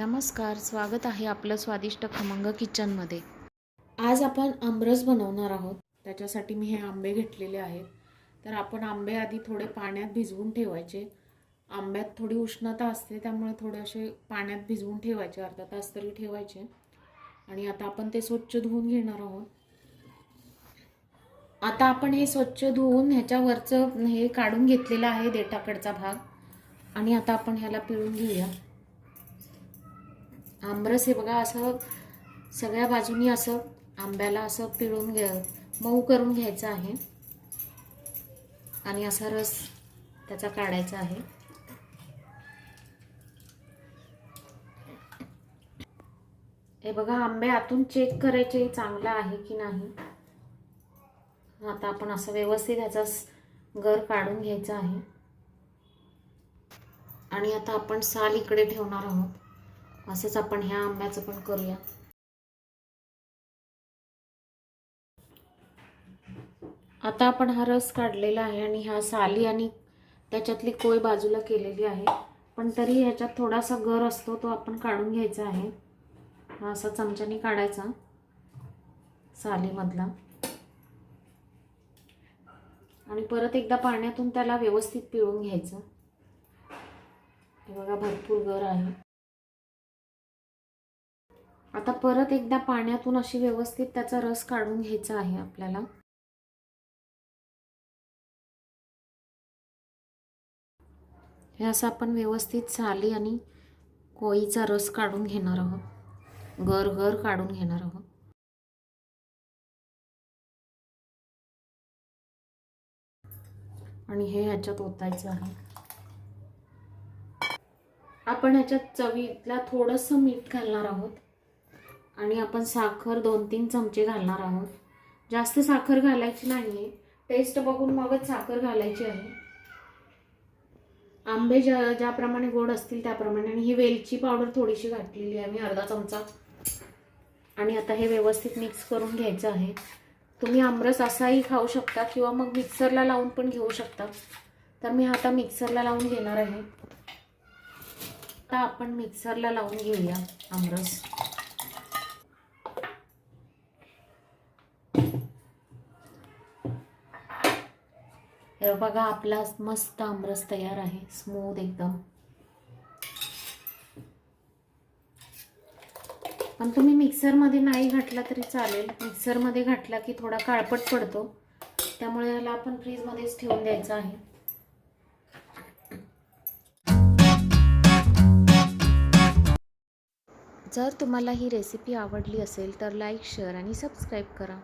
नमस्कार स्वागत आहे आपलं स्वादिष्ट खमंग किचनमध्ये. आज आपण आमरस बनवणार आहोत. त्याच्यासाठी मी हे आंबे घेतलेले आहेत. तर आपण आंबे आधी थोडे पाण्यात भिजवून ठेवायचे. आंब्यात थोडी उष्णता असते त्यामुळे थोडे असे पाण्यात भिजवून ठेवायचे अर्धा तास तरी ठेवायचे. आणि आता आपण ते स्वच्छ धुवून घेणार आहोत. आता आपण हे स्वच्छ धुवून ह्याच्यावरचं हे काढून घेतलेलं आहे देठाकडचा भाग. आणि आता आपण ह्याला पिळून घेऊया. आमरस हे बघा असं सगळ्या बाजूनी असं आंब्याला असं पिळून घ्या मऊ करून घ्यायचं आहे. आणि असा रस त्याचा काढायचा आहे. हे बघा आंबे आतून चेक करायचे चांगला आहे की नाही. आता आपण असं व्यवस्थित ह्याचा गर काढून घ्यायचा आहे. आणि आता आपण साल इकडे ठेवणार आहोत. असंच आपण ह्या आंब्याचं पण करूया. आता आपण हा रस काढलेला आहे आणि ह्या साली आणि त्याच्यातली कोय बाजूला केलेली आहे. पण तरी ह्याच्यात थोडासा गर असतो तो आपण काढून घ्यायचा आहे. हा असा चमच्याने काढायचा सालीमधला. आणि परत एकदा पाण्यातून त्याला व्यवस्थित पिळून घ्यायचं. हे बघा भरपूर गर आहे. आता परत एकदा पाण्यातून अशी व्यवस्थित त्याचा रस काढून घ्यायचा आहे आपल्याला. हे असं आपण व्यवस्थित साली आणि कोळीचा रस काढून घेणार आहोत. गर गर काढून घेणार आहोत. आणि हे ह्याच्यात ओतायचं आहे. आपण ह्याच्यात चवीला थोडंसं मीठ घालणार आहोत. आणि आपण साखर दोन तीन चमचे घालणार आहोत. जास्त साखर घालायची नाही आहे टेस्ट बघून मगच साखर घालायची आहे. आंबे ज्या ज्याप्रमाणे गोड असतील त्याप्रमाणे. आणि ही वेलची पावडर थोडीशी घातलेली आहे मी अर्धा चमचा. आणि आता हे व्यवस्थित मिक्स करून घ्यायचं आहे. तुम्ही आमरस असाही खाऊ शकता किंवा मग मिक्सरला लावून पण घेऊ शकता. तर मी आता मिक्सरला लावून घेणार आहे. आता आपण मिक्सरला लावून घेऊया आमरस. हे बघा आपला मस्त आमरस तयार आहे. स्मूथ एकदम. पण तुम्ही मिक्सरमध्ये नाही घातला तरी चालेल. मिक्सरमध्ये घातला की थोडा काळपट पडतो. त्यामुळे याला आपण फ्रीजमध्येच ठेवून द्यायचं आहे. जर तुम्हाला ही रेसिपी आवडली असेल तर लाईक शेअर आणि सबस्क्राईब करा.